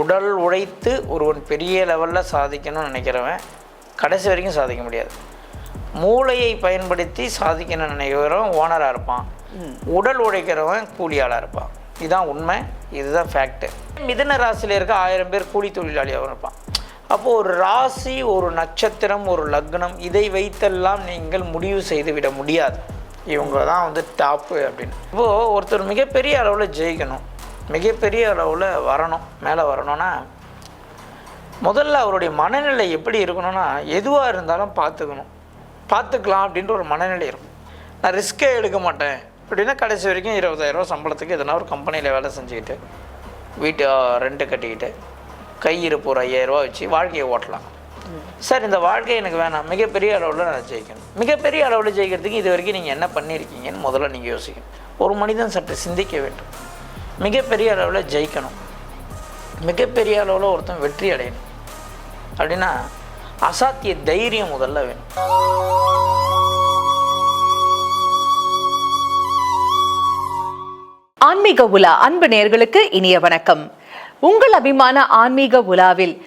உடல் உழைத்து ஒருவன் பெரிய லெவலில் சாதிக்கணும்னு நினைக்கிறவன் கடைசி வரைக்கும் சாதிக்க முடியாது. மூளையை பயன்படுத்தி சாதிக்கணும்னு நினைக்கிறவன் ஓனராக இருப்பான். உடல் உழைக்கிறவன் கூலியாளாக இருப்பான். இதுதான் உண்மை இதுதான் ஃபேக்ட்டு மிதுன ராசியில் இருக்க ஆயிரம் பேர் கூலி தொழிலாளியாக இருப்பான். அப்போது ஒரு ராசி ஒரு நட்சத்திரம் ஒரு லக்னம் இதை வைத்தெல்லாம் நீங்கள் முடிவு செய்து விட முடியாது. இவங்க தான் வந்து டாப்பு அப்படின்னு. இப்போது ஒருத்தர் மிகப்பெரிய அளவில் ஜெயிக்கணும். மிகப்பெரிய அளவில் வரணும் மேலே வரணும்னா முதல்ல அவருடைய மனநிலை எப்படி இருக்கணும்னா எதுவாக இருந்தாலும் பார்த்துக்கணும். பார்த்துக்கலாம் அப்படின்ற ஒரு மனநிலை இருக்கும். நான் ரிஸ்க்கே எடுக்க மாட்டேன். அப்படின்னா கடைசி வரைக்கும் இருபதாயிரரூவா சம்பளத்துக்கு எதனா ஒரு கம்பெனியில் வேலை செஞ்சுக்கிட்டு வீட்டு ரெண்ட்டு கட்டிக்கிட்டு கையிருப்பு ஒரு ஐயாயிரரூவா வச்சு வாழ்க்கையை ஓட்டலாம். சார் இந்த வாழ்க்கை எனக்கு வேணாம். மிகப்பெரிய அளவில் நான் ஜெயிக்கணும். மிகப்பெரிய அளவில் ஜெயிக்கிறதுக்கு இது வரைக்கும் நீங்கள் என்ன பண்ணியிருக்கீங்கன்னு முதல்ல நீங்கள் யோசிக்கணும். ஒரு மனிதன் சற்று சிந்திக்க வேண்டும். மிகப்பெரிய அளவில் ஜெயிக்கணும். மிகப்பெரிய அளவில் ஒருத்தன் வெற்றி அடையணும். அப்படின்னா அசாத்திய தைரியம் முதல்ல வேணும். ஆன்மீக உலா அன்பு நேயர்களுக்கு இனிய வணக்கம். உங்கள் அபிமான ஆன்மீக உலாவில்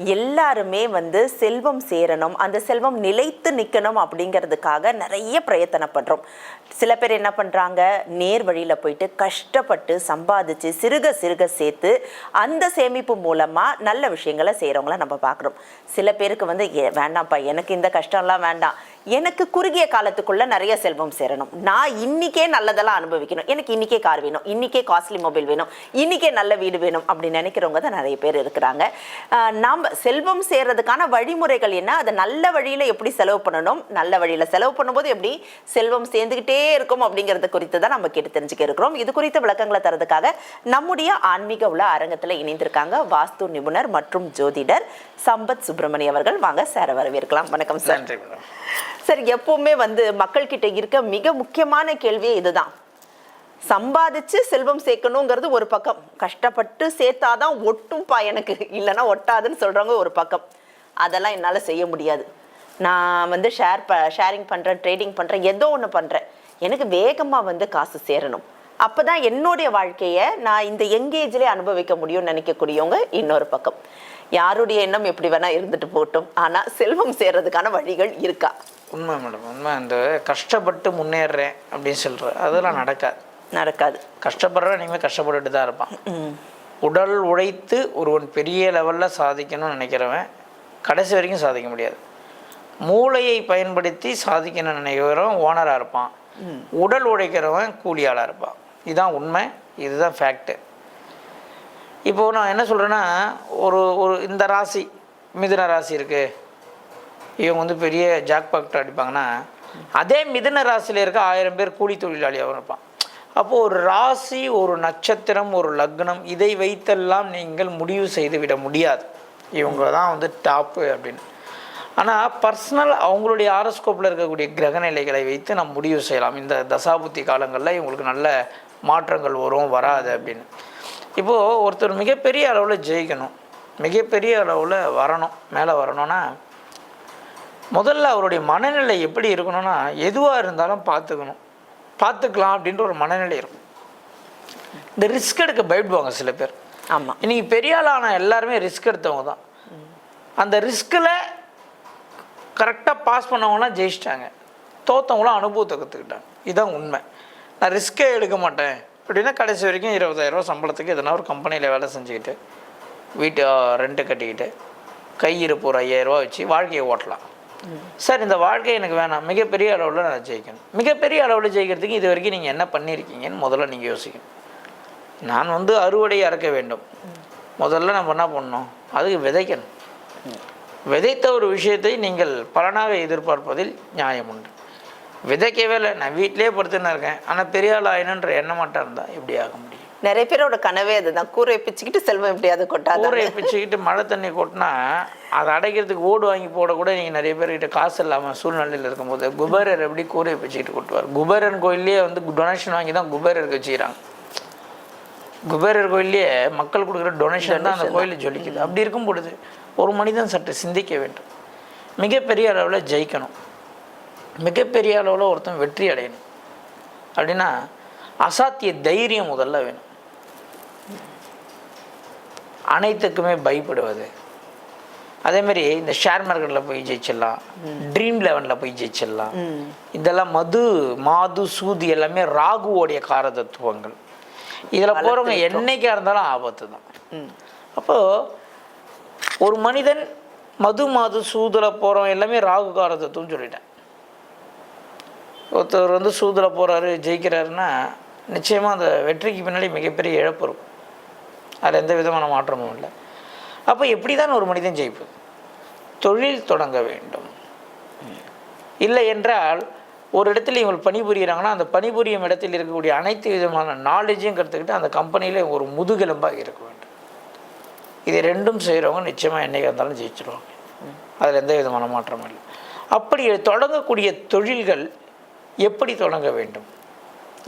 எல்லாருமே வந்து செல்வம் சேரணும் அந்த செல்வம் நிலைத்து நிற்கணும் அப்படிங்கிறதுக்காக நிறைய பிரயத்தனப்படுறோம் சில பேர் என்ன பண்ணுறாங்க நேர் வழியில் போயிட்டு கஷ்டப்பட்டு சம்பாதிச்சு சிறுக சிறுக சேர்த்து அந்த சேமிப்பு மூலமாக நல்ல விஷயங்களை செய்கிறவங்கள நம்ம பார்க்குறோம் சில பேருக்கு வந்து "ஏ, வேண்டாம்ப்பா எனக்கு இந்த கஷ்டம்லாம் வேண்டாம். எனக்கு குறுகிய காலத்துக்குள்ள நிறைய செல்வம் சேரணும். நான் இன்னிக்கே நல்லதெல்லாம் அனுபவிக்கணும். எனக்கு இன்றைக்கே கார் வேணும். இன்றைக்கே காஸ்ட்லி மொபைல் வேணும். இன்றைக்கே நல்ல வீடு வேணும் அப்படின்னு நினைக்கிறவங்க தான் நிறைய பேர் இருக்கிறாங்க. நாம் செல்வம் சேர்றதுக்கான வழிமுறைகள் என்ன? அதை நல்ல வழியில் எப்படி செலவு பண்ணணும்? நல்ல வழியில் செலவு பண்ணும்போது எப்படி செல்வம் சேர்ந்துக்கிட்டே இருக்கும் அப்படிங்கிறத குறித்து தான் நம்ம கேட்டு தெரிஞ்சுக்க இருக்கிறோம். இது குறித்த விளக்கங்களை தரதுக்காக நம்முடைய ஆன்மீக உள்ள அரங்கத்தில் இணைந்திருக்காங்க வாஸ்து நிபுணர் மற்றும் ஜோதிடர் சம்பத் சுப்பிரமணிய அவர்கள். வாங்க சார் வரவேற்கலாம். வணக்கம் சார் நன்றி மேடம் சார் எப்பவுமே வந்து மக்கள்கிட்ட இருக்க மிக முக்கியமான கேள்வியே இதுதான். சம்பாதிச்சு செல்வம் சேர்க்கணுங்கிறது ஒரு பக்கம். கஷ்டப்பட்டு சேர்த்தாதான் ஒட்டும்பா எனக்கு. இல்லைன்னா ஒட்டாதுன்னு சொல்றவங்க ஒரு பக்கம். அதெல்லாம் என்னால் செய்ய முடியாது. நான் வந்து ஷேர் ப ஷேரிங் பண்ணுறேன் ட்ரேடிங் பண்ணுறேன் ஏதோ ஒன்று பண்ணுறேன் எனக்கு வேகமாக வந்து காசு சேரணும். அப்போ தான் என்னுடைய வாழ்க்கையை நான் இந்த எங்கேஜ்லேயே அனுபவிக்க முடியும்னு நினைக்கக்கூடியவங்க இன்னொரு பக்கம். யாருடைய எண்ணம் எப்படி வேணால் இருந்துட்டு போகட்டும் ஆனால் செல்வம் சேர்றதுக்கான வழிகள் இருக்கா? உண்மை மேடம் உண்மை. அந்த கஷ்டப்பட்டு முன்னேறுறேன் அப்படின்னு சொல்கிற அதெல்லாம் நடக்காது. நடக்காது. கஷ்டப்படுறவன் இனிமேல் கஷ்டப்பட்டுட்டு தான் இருப்பான். உடல் உழைத்து ஒருவன் பெரிய லெவலில் சாதிக்கணும்னு நினைக்கிறவன் கடைசி வரைக்கும் சாதிக்க முடியாது. மூளையை பயன்படுத்தி சாதிக்கணும்னு நினைக்கிறவன் ஓனராக இருப்பான். உடல் உழைக்கிறவன் கூலியாளாக இருப்பான். இதுதான் உண்மை இதுதான் ஃபேக்ட்டு இப்போது நான் என்ன சொல்கிறேன்னா ஒரு ஒரு இந்த ராசி மிதுன ராசி இருக்குது இவங்க வந்து பெரிய ஜாக் பாக்டர் அடிப்பாங்கன்னா அதே மிதன ராசியில் இருக்க ஆயிரம் பேர் கூலி தொழிலாளியாகவும் இருப்பான். அப்போது ஒரு ராசி ஒரு நட்சத்திரம் ஒரு லக்னம் இதை வைத்தெல்லாம் நீங்கள் முடிவு செய்து விட முடியாது. இவங்க தான் வந்து டாப்பு அப்படின்னு. ஆனால் பர்சனல் அவங்களுடைய ஆரோஸ்கோப்பில் இருக்கக்கூடிய கிரகநிலைகளை வைத்து நம்ம முடிவு செய்யலாம். இந்த தசாபுத்தி காலங்களில் இவங்களுக்கு நல்ல மாற்றங்கள் வரும் வராது அப்படின்னு. இப்போது ஒருத்தர் மிகப்பெரிய அளவில் ஜெயிக்கணும். மிகப்பெரிய அளவில் வரணும். மேலே வரணும்னா முதல்ல அவருடைய மனநிலை எப்படி இருக்கணும்னா எதுவாக இருந்தாலும் பார்த்துக்கணும். பார்த்துக்கலாம் அப்படின்ற ஒரு மனநிலை இருக்கும். இந்த ரிஸ்க் எடுக்க பயப்படுவாங்க சில பேர். ஆமா. இன்னைக்கு பெரிய ஆளான எல்லாருமே ரிஸ்க் எடுத்தவங்க தான். அந்த ரிஸ்கில் கரெக்டாக பாஸ் பண்ணவங்களாம் ஜெயிச்சிட்டாங்க. தோத்தவங்களாம் அனுபவத்தை கற்றுக்கிட்டாங்க இதுதான் உண்மை. நான் ரிஸ்க்கே எடுக்க மாட்டேன். அப்படின்னா கடைசி வரைக்கும் இருபதாயிரரூவா சம்பளத்துக்கு எதனா ஒரு கம்பெனியில் வேலை செஞ்சுக்கிட்டு வீட்டு ரெண்ட்டு கட்டிக்கிட்டு கையிருப்பு ஒரு ஐயாயிரரூவா வச்சு வாழ்க்கையை ஓட்டலாம். சார் இந்த வாழ்க்கை எனக்கு வேணாம். மிகப்பெரிய அளவில் நான் ஜெயிக்கணும். மிகப்பெரிய அளவில் ஜெயிக்கிறதுக்கு இது வரைக்கும் நீங்கள் என்ன பண்ணியிருக்கீங்கன்னு முதல்ல நீங்கள் யோசிக்கணும். நான் வந்து அறுவடை அறுக்க வேண்டும். முதல்ல நம்ம என்ன பண்ணணும்? அதுக்கு விதைக்கணும். விதைத்த ஒரு விஷயத்தை நீங்கள் பலனாக எதிர்பார்ப்பதில் நியாயம் உண்டு. விதைக்கவே இல்லை. நான் வீட்டிலே படுத்துன்னு இருக்கேன். ஆனால் பெரிய ஆள் ஆயினுன்ற எண்ணமாட்டம் இருந்தால் எப்படி ஆக முடியும். நிறைய பேரோட கனவே அதுதான். கூரையை பிச்சுக்கிட்டு செல்வம் எப்படியாவது கொட்டாத ஊரையை பிச்சுக்கிட்டு மழை தண்ணி கொட்டினா அதை அடைக்கிறதுக்கு ஓடு வாங்கி போட கூட நீங்கள் நிறைய பேர்கிட்ட காசு இல்லாமல் சூழ்நிலையில் இருக்கும்போது குபேரர் எப்படி கூரையை பிச்சுக்கிட்டு கொட்டுவார்? குபேரன் கோயிலே வந்து டொனேஷன் வாங்கி தான் குபேரருக்கு வச்சுக்கிறாங்க. குபேரர் கோயிலே மக்கள் கொடுக்குற டொனேஷன் தான் அந்த கோயிலில் ஜொலிக்குது. அப்படி இருக்கும் பொழுது ஒரு மனிதன் சற்று சிந்திக்க வேண்டும். மிகப்பெரிய அளவில் ஜெயிக்கணும். மிகப்பெரிய அளவில் ஒருத்தன் வெற்றி அடையணும். அப்படின்னா அசாத்திய தைரியம் முதல்ல வேணும். அனைத்துக்குமே பயப்படுவது. அதே மாதிரி இந்த ஷேர் மார்க்கெட்டில் போய் ஜெயிச்சிடலாம். ட்ரீம் லெவனில் போய் ஜெயிச்சிடலாம். இதெல்லாம் மது மாது சூது எல்லாமே ராகுவோடைய கார தத்துவங்கள் இதில் போகிறவங்க என்னைக்கா இருந்தாலும் ஆபத்து தான் அப்போது ஒரு மனிதன் மது மாது சூதில் போகிறவன் எல்லாமே ராகு கார தத்துவம்னு சொல்லிட்டேன். ஒருத்தர் வந்து சூதில் போகிறாரு ஜெயிக்கிறாருன்னா நிச்சயமாக அந்த வெற்றிக்கு பின்னாடி மிகப்பெரிய இழப்பு இருக்கும். அதில் எந்த விதமான மாற்றமும் இல்லை. அப்போ எப்படி தான் ஒரு மனிதன் ஜெயிப்பது தொழில் தொடங்க வேண்டும். இல்லை என்றால் ஒரு இடத்துல இவங்க பணிபுரிகிறாங்கன்னா அந்த பணிபுரியும் இடத்தில் இருக்கக்கூடிய அனைத்து விதமான நாலேஜையும் கற்றுக்கிட்டு அந்த கம்பெனியில் ஒரு முதுகெலும்பாக இருக்க வேண்டும். இது ரெண்டும் செய்கிறவங்க நிச்சயமாக என்னைக்கு இருந்தாலும் ஜெயிச்சிருவாங்க. அதில் எந்த விதமான மாற்றமும் இல்லை. அப்படி தொடங்கக்கூடிய தொழில்கள் எப்படி தொடங்க வேண்டும்?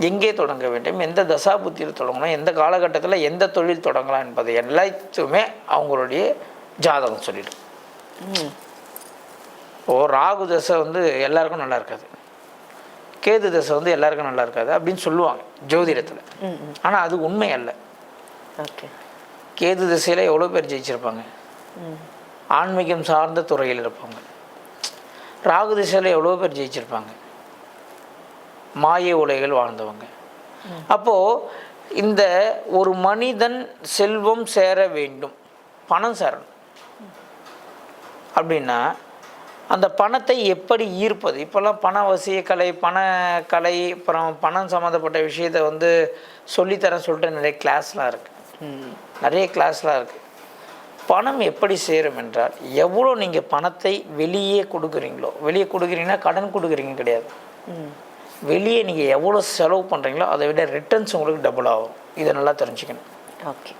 எங்கே தொடங்க வேண்டும் எந்த தசாபுத்தியில் தொடங்கணும் எந்த காலகட்டத்தில் எந்த தொழில் தொடங்கலாம் என்பதை எல்லாத்துமே அவங்களுடைய ஜாதகம் சொல்லிடும். ஓ ராகு தசை வந்து எல்லாருக்கும் நல்லா இருக்காது. கேது தசை வந்து எல்லாருக்கும் நல்லா இருக்காது அப்படின்னு சொல்லுவாங்க ஜோதிடத்தில். ஆனால் அது உண்மை அல்ல. ஓகே. கேது திசையில் எவ்வளோ பேர் ஜெயிச்சிருப்பாங்க? ஆன்மீகம் சார்ந்த துறையில் இருப்பாங்க. ராகு திசையில் எவ்வளோ பேர் ஜெயிச்சிருப்பாங்க? மாய உலைகள் வாழ்ந்தவங்க. அப்போது இந்த ஒரு மனிதன் செல்வம் சேர வேண்டும். பணம் சேரணும். அப்படின்னா அந்த பணத்தை எப்படி ஈர்ப்பது? இப்போல்லாம் பண வசிய கலை பண கலை அப்புறம் பணம் சம்மந்தப்பட்ட விஷயத்தை வந்து சொல்லித்தரேன் சொல்லிட்டு நிறைய கிளாஸ்லாம் இருக்குது நிறைய கிளாஸ்லாம் இருக்குது பணம் எப்படி சேரும் என்றால் எவ்வளோ நீங்கள் பணத்தை வெளியே கொடுக்குறீங்களோ வெளியே கொடுக்குறீங்கன்னா கடன் கொடுக்குறீங்க கிடையாது. வெளியே நீங்கள் எவ்வளோ செலவு பண்ணுறீங்களோ அதை விட ரிட்டர்ன்ஸ் உங்களுக்கு டபுள் ஆகும். இதை நல்லா தெரிஞ்சுக்கணும். ஓகே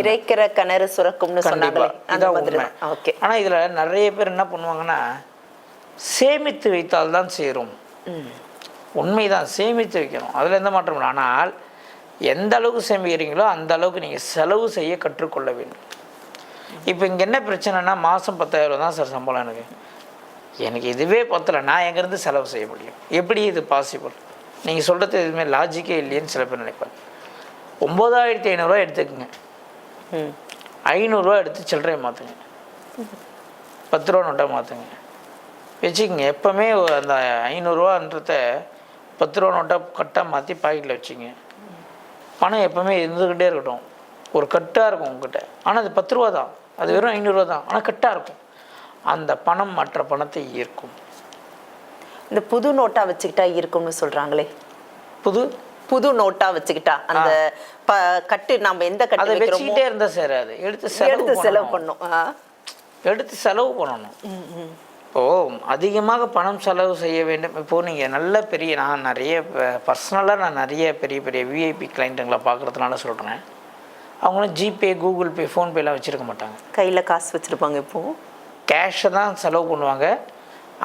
இறைக்கிற கிணறு சுரக்கும்னு சொன்னாங்களே அந்த மாதிரி. ஓகே ஆனால் இதில் நிறைய பேர் என்ன பண்ணுவாங்கன்னா சேமித்து வைத்தால் தான் சேரும். உண்மைதான் சேமித்து வைக்கணும். அதில் எந்த மாற்றம் இல்லை. ஆனால் எந்த அளவுக்கு சேமிக்கிறீங்களோ அந்த அளவுக்கு நீங்கள் செலவு செய்ய கற்றுக்கொள்ள வேண்டும். இப்போ இங்கே என்ன பிரச்சனைனா மாதம் பத்தாயிரம் தான் சார் சம்பளம் எனக்கு. எனக்கு இதுவே பத்தலை நான் எங்கேருந்து செலவு செய்ய முடியும்? எப்படி இது பாசிபிள் நீங்கள் சொல்கிறது எதுவுமே லாஜிக்கே இல்லையேன்னு சில பேர் நினைப்பாங்க. ஒம்பதாயிரத்தி ஐநூறுரூவா எடுத்துக்கங்க. ம். ஐநூறுரூவா எடுத்து சில்லறையை மாற்றுங்க பத்து ரூபா நோட்டாக மாற்றுங்க வச்சுக்கோங்க எப்போவுமே அந்த ஐநூறுரூவான்றத பத்து ரூபா நோட்டாக கட்டாக மாற்றி பாக்கெட்டில் வச்சுங்க. பணம் எப்போவுமே இருந்துக்கிட்டே இருக்கட்டும். ஒரு கட்டாக இருக்கும் உங்ககிட்ட. ஆனால் அது பத்து ரூபா தான். அது வெறும் ஐநூறுரூவா தான். ஆனால் கட்டாக இருக்கும். அந்த பணம் மற்ற பணத்தை ஈர்க்கும். இந்த புது நோட்டா வச்சுக்கிட்டா இருக்கும்னு சொல்றாங்களே. புது? புது நோட்டா வச்சுக்கிட்டா அந்த கட்டு நம்ம எந்த அதை கட்டு வைக்கிறோமோ வச்சுக்கிட்டே இருந்தால் சேராது எடுத்து செலவு எடுத்து செலவு பண்ணும். எடுத்து செலவு பண்ணணும். இப்போ அதிகமாக பணம் செலவு செய்ய வேண்டும். இப்போ நீங்கள் நல்ல பெரிய நான் நிறைய பர்சனலாக நான் நிறைய பெரிய பெரிய விஐபி கிளைண்ட்டுங்களை பார்க்குறதுனால சொல்கிறேன் அவங்களும் ஜிபே கூகுள் பே ஃபோன்பேலாம் வச்சுருக்க மாட்டாங்க. கையில காசு வச்சிருப்பாங்க இப்போ. கேஷை தான் செலவு பண்ணுவாங்க.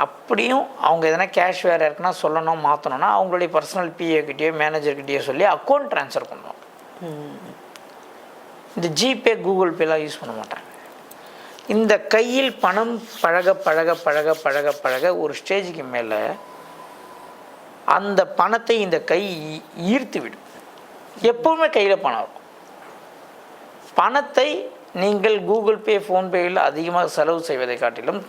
அப்படியும் அவங்க எதனா கேஷ் வேறு இருக்குன்னா சொல்லணும் மாற்றணும்னா அவங்களுடைய பர்சனல் பிஏக்கிட்டேயோ மேனேஜர்கிட்டயோ சொல்லி அக்கௌண்ட் ட்ரான்ஸ்ஃபர் பண்ணுவாங்க. இந்த ஜிபே கூகுள் பேலாம் யூஸ் பண்ண மாட்டாங்க. இந்த கையில் பணம் பழக பழக பழக பழக பழக ஒரு ஸ்டேஜுக்கு மேலே அந்த பணத்தை இந்த கை ஈர்த்து விடும். எப்பவுமே கையில் பணம் இருக்கும். பணத்தை நீங்கள் கூகுள் பே ஃபோன்பேயில் அதிகமாக செலவு செய்வதை காட்டிலும்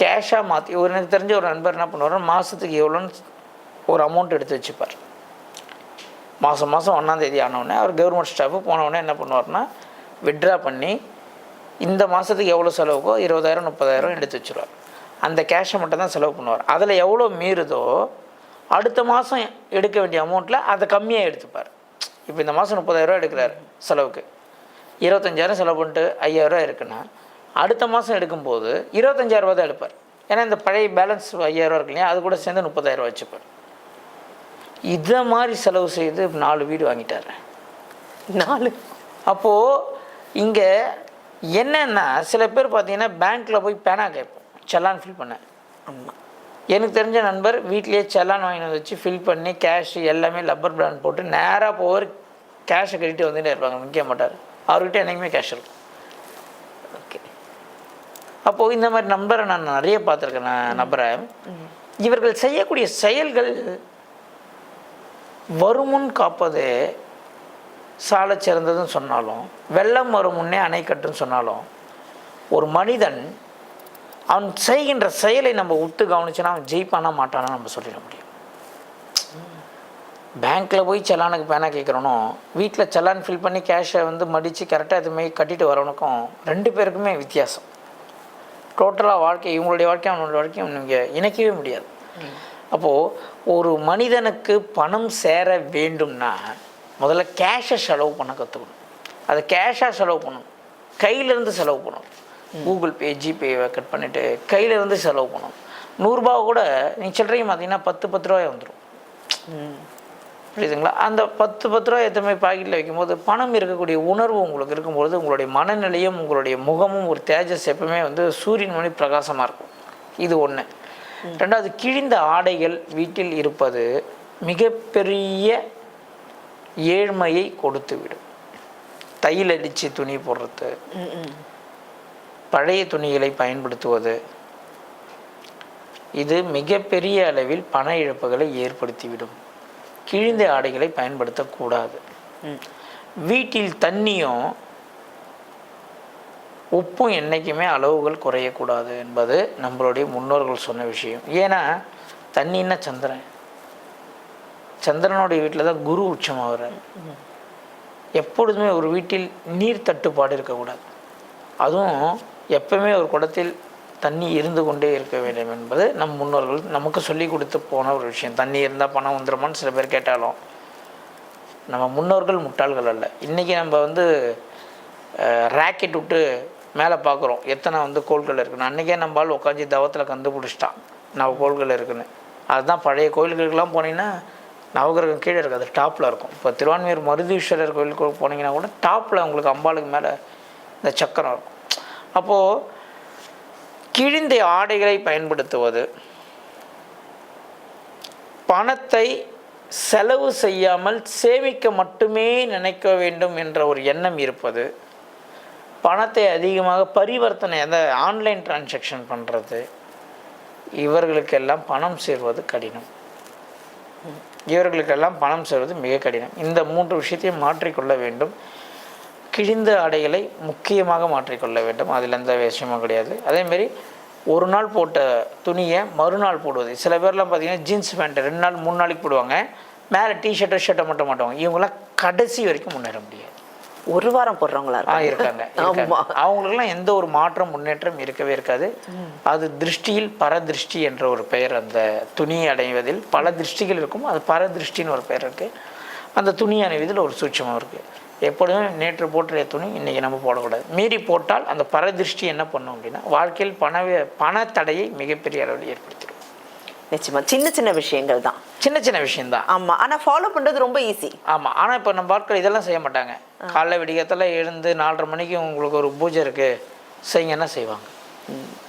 கேஷாக மாற்றி ஒரு எனக்கு தெரிஞ்ச ஒரு நண்பர் என்ன பண்ணுவார் மாதத்துக்கு எவ்வளோன்னு ஒரு அமௌண்ட் எடுத்து வச்சுப்பார். மாதம் மாதம் ஒன்றாந்தேதி ஆனவுடனே அவர் கவர்மெண்ட் ஸ்டாஃபு போனவுடனே என்ன பண்ணுவார்னா விட்ரா பண்ணி இந்த மாதத்துக்கு எவ்வளோ செலவுக்கோ இருபதாயிரம் முப்பதாயிரம் எடுத்து வச்சுருவார். அந்த கேஷை மட்டும் தான் செலவு பண்ணுவார். அதில் எவ்வளோ மீறுதோ அடுத்த மாதம் எடுக்க வேண்டிய அமௌண்ட்டில் அதை கம்மியாக எடுத்துப்பார். இப்போ இந்த மாதம் முப்பதாயிரரூவா எடுக்கிறாரு செலவுக்கு. இருபத்தஞ்சாயிரம் செலவு பண்ணிட்டு ஐயாயிரரூவா இருக்குன்னா அடுத்த மாதம் எடுக்கும்போது இருபத்தஞ்சாயிரரூவா தான் எடுப்பார். ஏன்னா இந்த பழைய பேலன்ஸ் ஐயாயிரரூவா இருக்கு இல்லையா அது கூட சேர்ந்து முப்பதாயிரரூவா வச்சுப்பார். இதை மாதிரி செலவு செய்து நாலு வீடு வாங்கிட்டாரு. நாலு? அப்போது இங்கே என்னென்னா சில பேர் பார்த்தீங்கன்னா பேங்க்கில் போய் பேனா கேட்போம். செல்லான் ஃபில் பண்ண. எனக்கு தெரிஞ்ச நண்பர் வீட்லேயே செல்லான் வாங்கி வந்து வச்சு ஃபில் பண்ணி கேஷ் எல்லாமே லப்பர் பிராண்ட் போட்டு நேராக போவர் கேஷை கட்டிட்டு வந்துட்டே இருப்பாங்க. நிற்க மாட்டார். அவர்கிட்ட என்றைக்குமே கேஷ் இருக்கும். ஓகே அப்போது இந்த மாதிரி நம்பரை நான் நிறைய பார்த்துருக்கேன் நான் நம்பரை இவர்கள் செய்யக்கூடிய செயல்கள் வருமுன் காப்பது சாலச் சிறந்ததுன்னு சொன்னாலும் வெள்ளம் வரும் முன்னே அணை கட்டுன்னு சொன்னாலும் ஒரு மனிதன் அவன் செய்கின்ற செயலை நம்ம உத்து கவனிச்சோன்னா அவன் ஜெயிப்பானா மாட்டானா நம்ம சொல்லிட முடியும். பேங்க்கில் போய் செலானுக்கு பேனா கேட்குறனோ வீட்டில் செலான் ஃபில் பண்ணி கேஷை வந்து மடித்து கரெக்டாக எதுவுமே கட்டிட்டு வரவனுக்கும் ரெண்டு பேருக்குமே வித்தியாசம். டோட்டலாக வாழ்க்கை இவங்களுடைய வாழ்க்கையும் அவனுடைய வாழ்க்கையும் நீங்கள் இணைக்கவே முடியாது. அப்போது ஒரு மனிதனுக்கு பணம் சேர வேண்டும்னா முதல்ல கேஷை செலவு பண்ண கற்றுக்கணும் அதை கேஷாக செலவு பண்ணணும். கையிலேருந்து செலவு பண்ணணும். கூகுள் பே ஜிபே கட் பண்ணிவிட்டு கையிலேருந்து செலவு பண்ணணும். நூறுரூபா கூட நீ சில்லறையும் பார்த்தீங்கன்னா பத்து பத்து ரூபாய் வந்துடும் புரியுதுங்களா? அந்த பத்து பத்து ரூபா எத்தனை பாக்கெட்டில் வைக்கும்போது பணம் இருக்கக்கூடிய உணர்வு உங்களுக்கு இருக்கும்பொழுது உங்களுடைய மனநிலையும் உங்களுடைய முகமும் ஒரு தேஜஸ் எப்பவுமே வந்து சூரியன் மணி பிரகாசமாக இருக்கும். இது ஒன்று ரெண்டாவது கிழிந்த ஆடைகள் வீட்டில் இருப்பது மிகப்பெரிய ஏழ்மையை கொடுத்து விடும் தையில் அடித்து துணி போடுறது பழைய துணிகளை பயன்படுத்துவது இது மிகப்பெரிய அளவில் பண இழப்புகளை ஏற்படுத்திவிடும். கிழிந்த ஆடைகளை பயன்படுத்தக்கூடாது. வீட்டில் தண்ணியும் உப்பும் என்றைக்குமே அளவுகள் குறையக்கூடாது என்பது நம்மளுடைய முன்னோர்கள் சொன்ன விஷயம். ஏன்னா தண்ணின்னா சந்திரன். சந்திரனுடைய வீட்டில் தான் குரு உச்சமாகிறார் எப்பொழுதுமே ஒரு வீட்டில் நீர் தட்டுப்பாடு இருக்கக்கூடாது. அதுவும் எப்பவுமே ஒரு குடத்தில் தண்ணி இருந்து கொண்டே இருக்க வேண்டும் என்பது நம் முன்னோர்கள் நமக்கு சொல்லி கொடுத்து போன ஒரு விஷயம். தண்ணி இருந்தால் பணம் வந்துடுமான்னு சில பேர் கேட்டாலும். நம்ம முன்னோர்கள் முட்டாள்கள் அல்ல. இன்றைக்கி நம்ம வந்து ராக்கெட் விட்டு மேலே பார்க்குறோம் எத்தனை வந்து கோள்கள் இருக்குன்னு. அன்றைக்கே நம்மளால் உட்காந்து தவத்தில் கண்டுபிடிச்சிட்டான் நம்ம கோள்கள் இருக்குன்னு. அதுதான் பழைய கோயில்களுக்கெல்லாம் போனீங்கன்னா நவகிரகம் கீழே இருக்காது டாப்பில் இருக்கும். இப்போ திருவான்மையூர் மருதீஸ்வரர் கோயிலுக்கு போனீங்கன்னா கூட டாப்பில் உங்களுக்கு அம்பாளுக்கு மேலே இந்த சக்கரம் இருக்கும். அப்போது கிழிந்த ஆடைகளை பயன்படுத்துவது. பணத்தை செலவு செய்யாமல் சேமிக்க மட்டுமே நினைக்க வேண்டும் என்ற ஒரு எண்ணம் இருப்பது. பணத்தை அதிகமாக பரிவர்த்தனை அந்த ஆன்லைன் டிரான்சாக்ஷன் பண்ணுறது இவர்களுக்கெல்லாம் பணம் சேர்வது கடினம். இவர்களுக்கெல்லாம் பணம் சேர்வது மிக கடினம். இந்த மூன்று விஷயத்தையும் மாற்றிக்கொள்ள வேண்டும். கிழிந்த ஆடைகளை முக்கியமாக மாற்றிக்கொள்ள வேண்டும். அதில் எந்த விஷயமும் கிடையாது. அதேமாரி ஒரு நாள் போட்ட துணியை மறுநாள் போடுவது. சில பேர்லாம் பார்த்தீங்கன்னா ஜீன்ஸ் பேண்ட்டு ரெண்டு நாள் மூணு நாளைக்கு போடுவாங்க. மேலே டிஷர்ட்டோ ஷர்ட்டை மட்டும் மாட்டுவாங்க. இவங்களாம் கடைசி வரைக்கும் முன்னேற முடியாது. ஒரு வாரம் போடுறவங்களா ஆ இருக்காங்க அவங்களுக்கெல்லாம் எந்த ஒரு மாற்றம் முன்னேற்றம் இருக்கவே இருக்காது. அது திருஷ்டியில் பரதிருஷ்டி என்ற ஒரு பெயர் அந்த துணி அடைவதில். பல திருஷ்டிகள் இருக்கும். அது பரதிருஷ்டின்னு ஒரு பெயர் இருக்குது அந்த துணி அணிவதில் ஒரு சூட்சமாக இருக்குது எப்பொழுதுமே நேற்று போட்டுற துணி இன்றைக்கி நம்ம போடக்கூடாது. மீறி போட்டால் அந்த பரதிருஷ்டி என்ன பண்ணும் அப்படின்னா வாழ்க்கையில் பண பணத்தடையை மிகப்பெரிய அளவில் ஏற்படுத்திடும். நிச்சயமா. சின்ன சின்ன விஷயங்கள் தான். சின்ன சின்ன விஷயம்தான். ஆமா. ஆனா ஃபாலோ பண்றது ரொம்ப ஈஸி ஆமாம் ஆனால் இப்போ நம்ம ஆட்கள் இதெல்லாம் செய்ய மாட்டாங்க. காலைல விடியத்தில் எழுந்து நாலரை மணிக்கு உங்களுக்கு ஒரு பூஜை இருக்குது செய்யுங்கன்னா செய்வாங்க.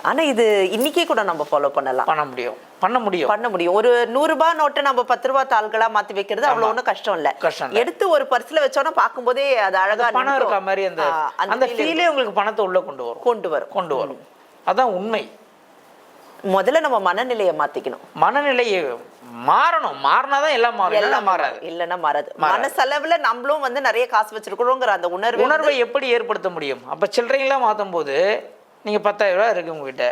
ஆனா இது இன்னைக்கே கூட நம்ம ஃபாலோ பண்ணலாம். பண்ண முடியும். பண்ண முடியும். பண்ண முடியும். ஒரு நூறு ரூபாய் நோட்டை நம்ம பத்து ரூபாய் தாள்களா மாத்தி வைக்கிறது அவ்வளவு ஒண்ணும் கஷ்டம் இல்ல. கஷ்டம். எடுத்து ஒரு பர்ஸ்ல வச்சோம்னா பார்க்கும்போதே அது அழகா பணம். இருக்க மாதிரி அந்த அந்த ஃபீலே உங்களுக்கு பணத்தை உள்ள கொண்டு வரும். கொண்டு வரும். கொண்டு வரும். அதான் உண்மை. முதல்ல நம்ம மனநிலையை மாத்திக்கணும். மனநிலையை மாறணும். மாறினாதான் எல்லாம் மாறும். எல்லாம் மாறாது. இல்லைன்னா மாறாது. மனசளவுல நம்மளும் வந்து நிறைய காசு வச்சிருக்கிறோங்கிற அந்த உணர்வு உணர்வை எப்படி ஏற்படுத்த முடியும்? அப்போ சில்லறைங்களாம் மாற்றும் போது நீங்கள் பத்தாயிரரூவா இருக்குது இருக்கு உங்ககிட்ட.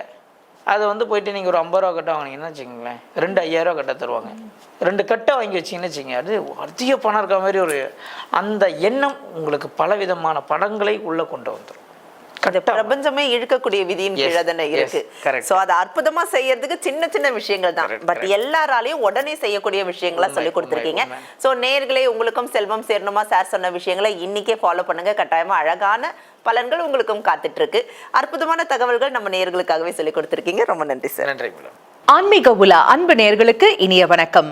அதை வந்து போயிட்டு நீங்கள் ஒரு ஐம்பது ரூபா கட்ட வாங்கினீங்கன்னா வச்சுக்கோங்களேன். ரெண்டு ஐயாயிரூவா கட்ட தருவாங்க. ரெண்டு கட்டை வாங்கி வச்சிங்கன்னு வச்சுங்க அது அதிக பணம் இருக்க மாதிரி ஒரு அந்த எண்ணம் உங்களுக்கு பலவிதமான படங்களை உள்ளே கொண்டு வந்துடும் இந்த பிரபஞ்சமே இழுக்கக்கூடிய விதியின் கீழே தானே இருக்கு. சோ அதை அற்புதமா செய்யறதுக்கு சின்ன சின்ன விஷயங்கள் தான். பட் எல்லாராலையும் உடனே செய்யக்கூடிய விஷயங்களை சொல்லி கொடுத்துருக்கீங்க. சோ நேர்களே உங்களுக்கும் செல்வம் சேரணுமா? சார் சொன்ன விஷயங்களை இன்னைக்கே ஃபாலோ பண்ணுங்க. கட்டாயமா அழகான பலன்கள் உங்களுக்கும் காத்துட்டு இருக்கு அற்புதமான தகவல்கள் நம்ம நேர்களுக்காகவே சொல்லி கொடுத்துருக்கீங்க. ரொம்ப நன்றி சார் நன்றி ஆன்மீக உலா அன்பு நேர்களுக்கு இனிய வணக்கம்.